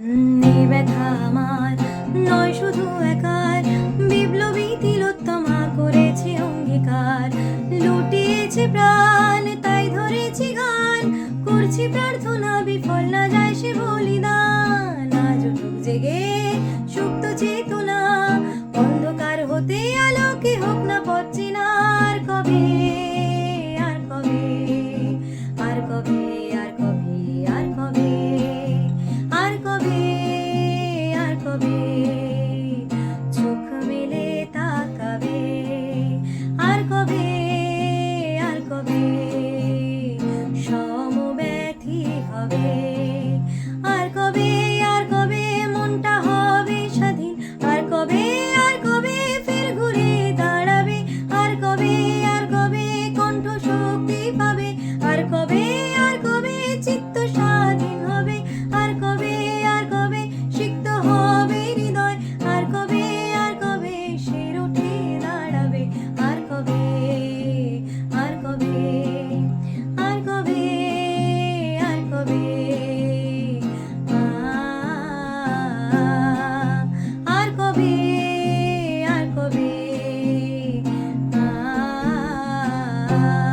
আমার, নয় শুধু একার, বিপ্লবী তিলোত্তমা করেছে অঙ্গীকার। লুটিয়েছে প্রাণ, তাই ধরেছি গান, করছি প্রার্থনা, বিফল না যায় সে বলিদান। আজ জেগে সুপ্ত চেতনা, অন্ধকার হতে আলোকে হোক না পচিনার কবে আর কবে আর কবে মনটা হবে স্বাধীন? আর আর কবে দাঁড়াবে? আর আর কবে কণ্ঠ শক্তি পাবে? আর কবে love.